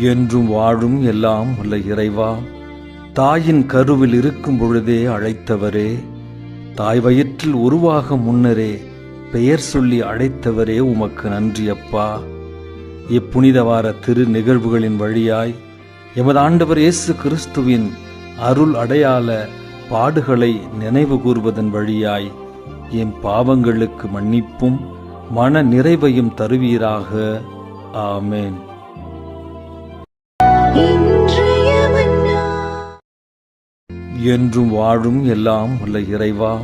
என்றும் வாழும் எல்லாம் உள்ள இறைவா தாயின் கருவில் இருக்கும் பொழுதே அழைத்தவரே தாய் வயிற்றில் உருவாக முன்னரே பெயர் சொல்லி அழைத்தவரே உமக்கு நன்றி அப்பா. இப்புனித வார திரு நிகழ்வுகளின் வழியாய் எமது ஆண்டவர் இயேசு கிறிஸ்துவின் அருள் அடையாள பாடுகளை நினைவு கூர்வதன் வழியாய் என் பாவங்களுக்கு மன்னிப்பும் மன நிறைவையும் தருவீராக. ஆமேன். என்றும் வாழும் எல்லாம் உள்ள இறைவா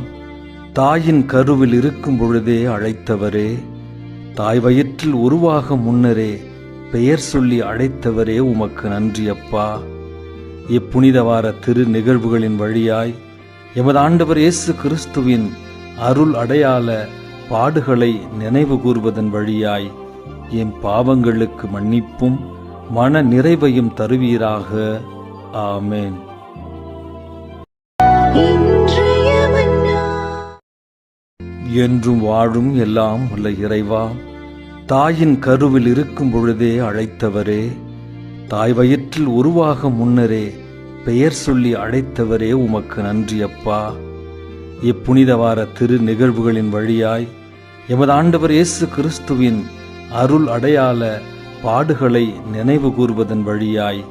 தாயின் கருவில் இருக்கும் பொழுதே அழைத்தவரே தாய் வயிற்றில் உருவாக முன்னரே பெயர் சொல்லி அழைத்தவரே உமக்கு நன்றி அப்பா. இப்புனித வார திரு நிகழ்வுகளின் வழியாய் எமது ஆண்டவர் இயேசு கிறிஸ்துவின் அருள் அடையாள பாடுகளை நினைவு கூர்வதன் வழியாய் என் பாவங்களுக்கு மன்னிப்பும் மன நிறைவையும் தருவீராக. ஆமேன். என்றும் வாழும் எல்லாம் உள்ள இறைவா தாயின் கருவில் இருக்கும் பொழுதே அழைத்தவரே தாய் வயிற்றில் உருவாக முன்னரே பெயர் சொல்லி அழைத்தவரே உமக்கு நன்றி அப்பா. இப்புனித வார திரு நிகழ்வுகளின் வழியாய் எமது ஆண்டவர் இயேசு கிறிஸ்துவின் அருள் அடையாள பாடுகளை நினைவு கூர்வதன் வழியாய்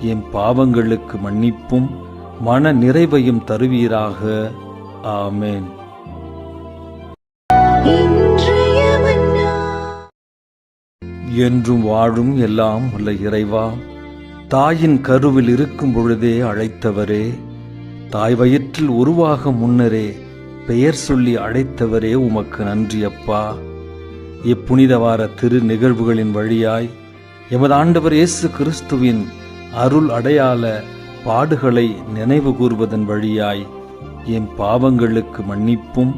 என் பாவங்களுக்கு மன்னிப்பும் மன நிறைவையும் தருவீராக. ஆமேன். என்றும் வாழும் எல்லாம் உள்ள இறைவா தாயின் கருவில் இருக்கும் பொழுதே அழைத்தவரே தாய் வயிற்றில் உருவாக முன்னரே பெயர் சொல்லி அழைத்தவரே உமக்கு நன்றி அப்பா. இப்புனித வார திரு நிகழ்வுகளின் வழியாய் எமது ஆண்டவர் இயேசு கிறிஸ்துவின் அருள் அடையாள பாடுகளை நினைவு கூர்வதன் வழியாய் என் பாவங்களுக்கு மன்னிப்பும்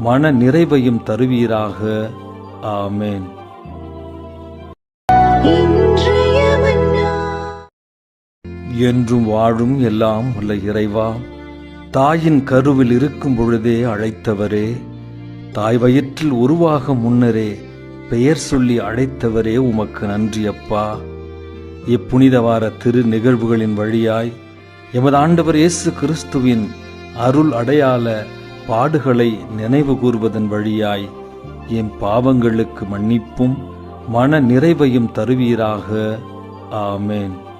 மன நிறைவையும் தருவீராக. ஆமென். என்றும் வாழும் எல்லாம் உள்ள இறைவா தாயின் கருவில் இருக்கும் பொழுதே அழைத்தவரே தாய் வயிற்றில் உருவாக முன்னரே பெயர் சொல்லி அழைத்தவரே உமக்கு நன்றி அப்பா. இப்புனித வார திரு நிகழ்வுகளின் வழியாய் எமது ஆண்டவர் இயேசு கிறிஸ்துவின் அருள் அடையாள பாடுகளை நினைவு கூர்வதன் வழியாய் என் பாவங்களுக்கு மன்னிப்பும் மன நிறைவையும் தருவீராக. ஆமேன்.